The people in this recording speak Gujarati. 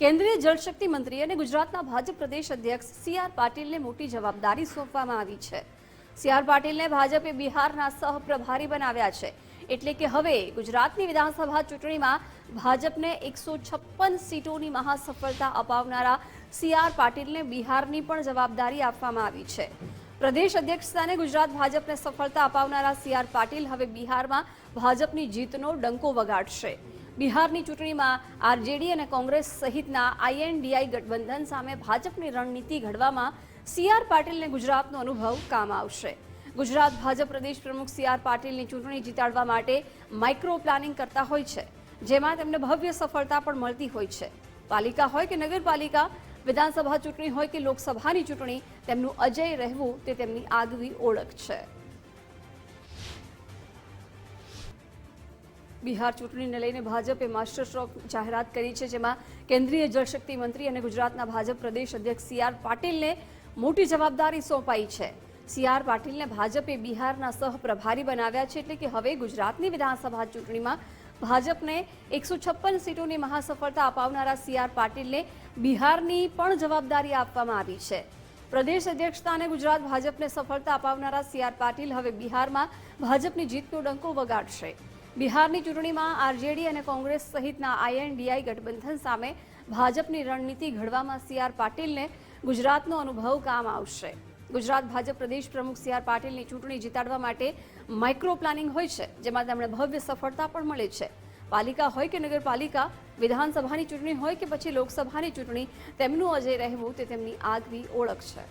કેન્દ્રીય જળશક્તિ મંત્રી અને ગુજરાતના ભાજપ પ્રદેશ અધ્યક્ષ સી આર પાટીલને મોટી જવાબદારી સોંપવામાં આવી છે. સી આર પાટીલને ભાજપે બિહારના સહપ્રભારી બનાવ્યા છે. એટલે કે હવે ગુજરાતની વિધાનસભા ચૂંટણીમાં ભાજપને એકસો છપ્પન સીટોની મહાસફળતા અપાવનારા સી આર પાટીલને બિહારની પણ જવાબદારી આપવામાં આવી છે. પ્રદેશ અધ્યક્ષ સ્થાને ગુજરાત ભાજપને સફળતા અપાવનારા સી આર પાટીલ હવે બિહારમાં ભાજપની જીતનો ડંકો વગાડશે. બિહારની ચૂંટણીમાં આરજેડી અને કોંગ્રેસ સહિતના આઈએનડીઆઈ ગઠબંધન સામે ભાજપની રણનીતિ ઘડવામાં સીઆર પાટીલને ગુજરાતનો અનુભવ કામ આવશે. ગુજરાત ભાજપ પ્રદેશ પ્રમુખ સીઆર પાટીલની ચૂંટણી જીતાડવા માટે માઇક્રો પ્લાનિંગ કરતા હોય છે, જેમાં તેમને ભવ્ય સફળતા પણ મળતી હોય છે. પાલિકા હોય કે નગરપાલિકા, વિધાનસભા ચૂંટણી હોય કે લોકસભાની ચૂંટણી, તેમનું અજય રહેવું તે તેમની આગવી ઓળખ છે. બિહાર ચૂંટણીને લઈને ભાજપે માસ્ટર સ્ટ્રોક જાહેરાત કરી છે, જેમાં કેન્દ્રીય જળશક્તિ મંત્રી અને ગુજરાતના ભાજપ પ્રદેશ અધ્યક્ષ સી આર પાટીલને મોટી જવાબદારી સોંપાઈ છે. સી આર પાટીલને ભાજપે બિહારના સહપ્રભારી બનાવ્યા છે, એટલે કે હવે ગુજરાતની વિધાનસભા ચૂંટણીમાં ભાજપને એકસો છપ્પન સીટોની મહાસફળતા અપાવનારા સી આર પાટીલને બિહારની પણ જવાબદારી આપવામાં આવી છે. પ્રદેશ અધ્યક્ષતાને ગુજરાત ભાજપને સફળતા અપાવનારા સી આર પાટીલ હવે બિહારમાં ભાજપની જીતનો ડંકો વગાડશે. બિહારની ચૂંટણીમાં આરજેડી અને કોંગ્રેસ સહિતના આઈએનડીઆઈ ગઠબંધન સામે ભાજપની રણનીતિ ઘડવામાં સીઆર પાટીલને ગુજરાતનો અનુભવ કામ આવશે. ગુજરાત ભાજપ પ્રદેશ પ્રમુખ સીઆર પાટીલની ચૂંટણી જીતાડવા માટે માઇક્રો પ્લાનિંગ હોય છે, જેમાં તેમણે ભવ્ય સફળતા પણ મળે છે. પાલિકા હોય કે નગરપાલિકા, વિધાનસભાની ચૂંટણી હોય કે પછી લોકસભાની ચૂંટણી, તેમનું અજય રહેવું તે તેમની આગવી ઓળખ છે.